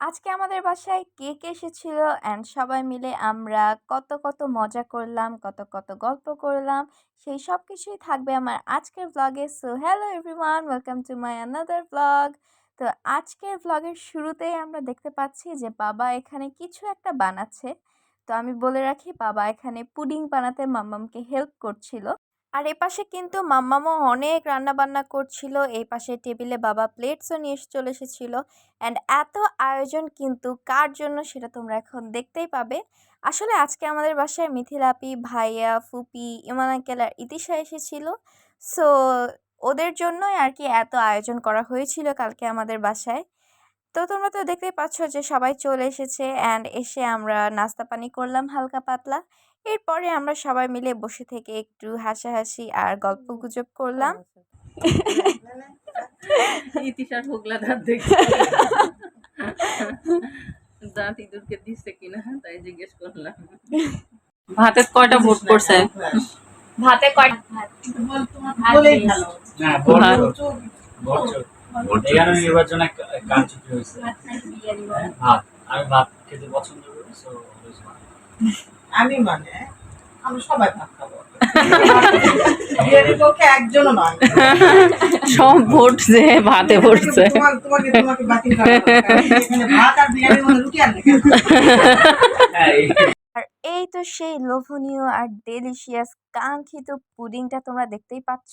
আজকে আমাদের বাসায় কেক এসেছিল? অ্যান্ড সবাই মিলে আমরা কত কত মজা করলাম, কত কত গল্প করলাম, সেই সব কিছুই থাকবে আমার আজকের ব্লগে so hello everyone welcome to my another blog তো আজকের ব্লগের শুরুতেই আমরা দেখতে পাচ্ছি যে বাবা এখানে কিছু একটা বানাচ্ছে। তো আমি বলে রাখি, বাবা এখানে পুডিং বানাতে মাম্মামকে হেল্প করছিল। আর এ পাশে কিন্তু মাম্মামও অনেক রান্না বান্না করছিল। এই পাশে টেবিলে বাবা প্লেটসও নিয়ে এসে চলে এসেছিল। অ্যান্ড এত আয়োজন কিন্তু কার জন্য সেটা তোমরা এখন দেখতেই পাবে। আসলে আজকে আমাদের বাসায় মিথিলাপি, ভাইয়া, ফুপি ইমান আঙ্কেল আর ইতিশা এসেছিল। সো ওদের জন্যই আর কি এত আয়োজন করা হয়েছিল কালকে আমাদের বাসায়। তো তোমরা তো দেখতেই পাচ্ছ যে সবাই চলে এসেছে অ্যান্ড এসে আমরা নাস্তা পানি করলাম হালকা পাতলা। এরপরে আমরা সবাই মিলে বসে থেকে একটু হাসাহাসি আর গল্প গুজব করলাম। ইতিশার হোগলা দাঁত দেখছে দাঁত ইঁদুরকে দিচ্ছে কিনা তাই জিজ্ঞেস করলাম। ভাতের কয়টা ভোট করছে? ভাতে কয়টা বলেই ভালো। না এখানে নির্বাচনে কারচুপি হয়েছে? ভাত আমি ভাত খেতে পছন্দ করি সো আমি মানে আমরা সবাই ভাত খাব। একজনও নয়। সব ভোট ভাতে পড়ছে তোমাকে তোমাকে তোমাকে বাতিল করা দরকার। এখানে ভাত আর বিরিয়ানির মধ্যে রুটি আনলে কেন? হ্যাঁ এই আর এই তো সেই লোভনীয় আর ডেলিশিয়াস কাঙ্ক্ষিত পুডিংটা তোমরা দেখতেই পাচ্ছ।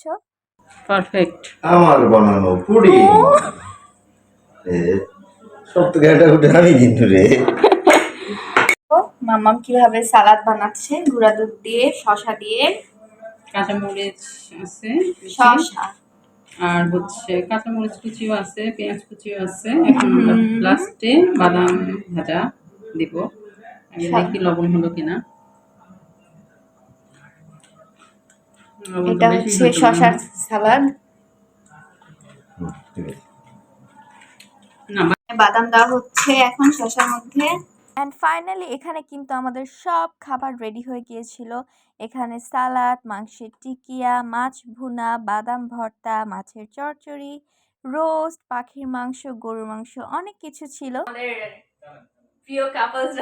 পারফেক্ট। আমার বানানো পুরি। সব থেকে এটা উঠে আমি কিন্তু রে। মাম্মাম কীভাবে সালাদ বানাচ্ছে? গুঁড়া দুধ দিয়ে শশা দিয়ে। কাঁচামরিচ আছে শশা আর হচ্ছে কাঁচামরিচ কুচিও আছে পেঁয়াজ কুচিও আছে। এখন লাস্টে বাদাম ভাজা দিব। দেখি লবণ হলো কিনা লবণ তো এটা হচ্ছে শশার সালাদ। বাদাম দেওয়া হচ্ছে এখন শশার মধ্যে। অ্যান্ড ফাইনালি এখানে কিন্তু আমাদের সব খাবার রেডি হয়ে গিয়েছিল। এখানে সালাদ মাংসের টিকিয়া মাছ ভুনা বাদাম ভর্তা মাছের চচ্চড়ি রোস্ট পাখির মাংস গরুর মাংস অনেক কিছু ছিল। আমাদের প্রিয় কাপলস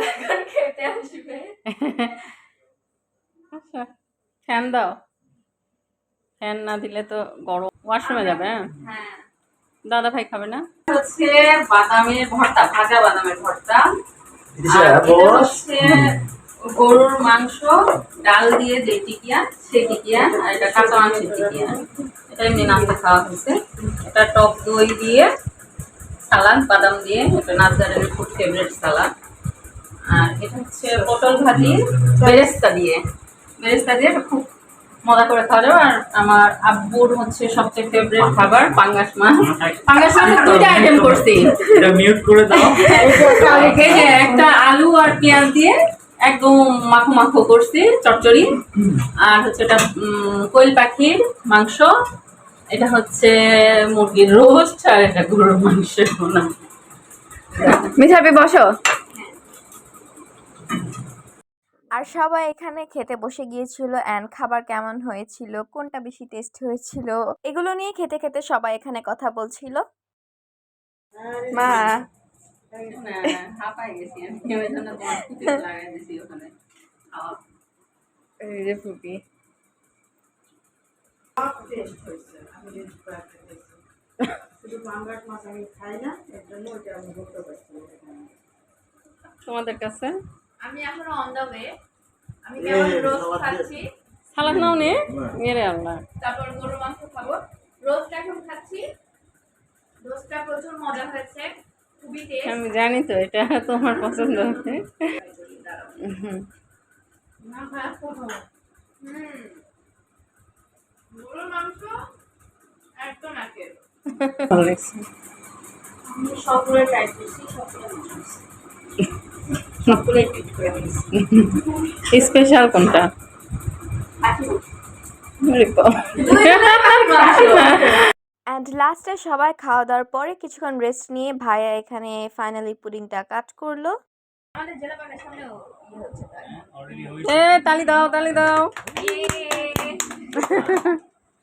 খেতে আসবে। আচ্ছা ফ্যান দাও। ফ্যান না দিলে তো গরম ওয়াশরুমে যাবে হ্যাঁ? হ্যাঁ। দাদা ভাই খাবে না? হচ্ছে বাদামের ভর্তা ভাজা বাদামের ভর্তা। হচ্ছে গরুর মাংস ডাল দিয়ে যে টিকিয়া সেই টিকিয়া আর এটা কাঁচা মাংসের টিকিয়া। এটা এমনি নাস্তা খাওয়া হয়েছে। এটা টক দই দিয়ে সালাদ বাদাম দিয়ে এটা নাজদারের খুব ফেভারিট সালাদ। আর এটা হচ্ছে পটল ভাজি বেরেস্তা দিয়ে। বেরেস্তা দিয়ে এটা খুব মজা করে খাওয়া যাবে আর আমার আব্বুর হচ্ছে সবচেয়ে ফেভারিট খাবার পাঙ্গাস মাছ। পাঙ্গাস মাছের দুইটা আইটেম করছি। এটা মিউট করে দাও। এই যে একটা আলু আর পেঁয়াজ দিয়ে একদম মাখো মাখো করছি চচ্চড়ি আর হচ্ছে এটা উম, কোয়েল পাখির মাংস। এটা হচ্ছে মুরগির রোস্ট আর এটা গরুর মাংস না মিঠাবি বসো। আর সবাই এখানে খেতে বসে গিয়েছিল অ্যান্ড খাবার কেমন হয়েছিল কোনটা বেশি টেস্ট হয়েছিল এগুলো নিয়ে খেতে খেতে সবাই এখানে কথা বলছিল। মা। তোমাদের কাছে? আমি এখনও অন দ্য ওয়ে আমি কেমন রোস্ট খাচ্ছি? সালাদ নাও নে মেরে আল্লাহ। তারপর গরুর মাংস খাব। রোস্ট এখন খাচ্ছি। রোস্টটা প্রচুর মজা হয়েছে। খুবই টেস্ট আমি জানি তো এটা তোমার পছন্দ হবে হুম। না হুম। গরুর মাংস একদম একের। ভালো লাগছে। আমি সবগুলো ট্রাই করেছি সবগুলো স্পেশাল কোনটা? অ্যান্ড লাস্টে সবাই খাওয়া দাওয়ার পরে কিছুক্ষণ রেস্ট নিয়ে ভাইয়া এখানে ফাইনালি পুডিংটা কাট করল। ইয়ে এ তালি দাও তালি দাও।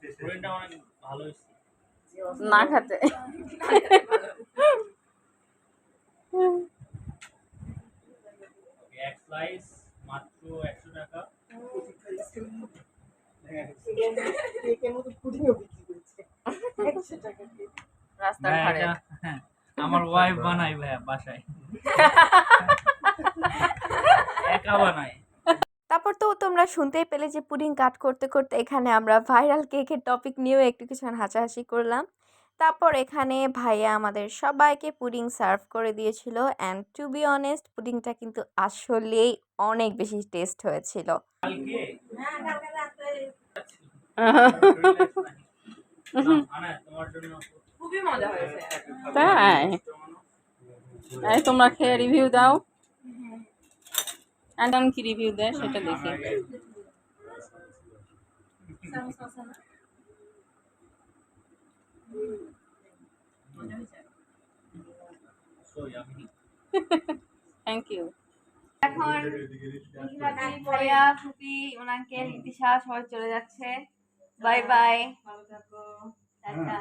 রেস্টুরেন্টটা অনেক ভালো হয়েছে। না খাতে। স্লাইস মাত্র একশো টাকা। রাস্তার ধারে। হ্যাঁ, আমার ওয়াইফ বানাই ভাইয়া বাসায়। একা বানাই তারপর তো তোমরা শুনতেই পেলে যে পুডিং কাট করতে করতে এখানে আমরা ভাইরাল কেকের টপিক নিয়েও একটু কিছু হাসাহাসি করলাম। তারপর এখানে ভাইয়া আমাদের সবাইকে পুডিং সার্ভ করে দিয়েছিল অ্যান্ড টু বি অনেস্ট পুডিংটা কিন্তু আসলেই অনেক বেশি টেস্ট হয়েছিল। হয়েছে। তাই? তোমরা খেয়ে রিভিউ দাও। অ্যান্ডন কি রিভিউ দেয় সেটা দেখি। yummy. থ্যাংক ইউ এখন ফুপি ওনাকে সবাই চলে যাচ্ছে। Bye bye. ভালো থাকো। টাটা।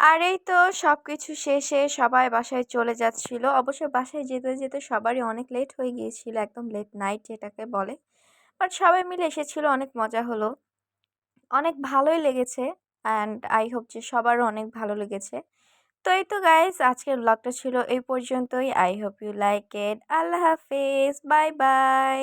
আর এই তো সব কিছু শেষে সবাই বাসায় চলে যাচ্ছিল। অবশ্য বাসায় যেতে যেতে সবারই অনেক লেট হয়ে গিয়েছিল একদম লেট নাইট যেটাকে বলে। বাট সবাই মিলে এসেছিল অনেক মজা হলো। অনেক ভালোই লেগেছে। অ্যান্ড আই হোপ যে সবারও অনেক ভালো লেগেছে। তো এই তো গাইজ আজকের ব্লগটা ছিল এই পর্যন্তই। I hope you like it Allah Hafiz. Bye bye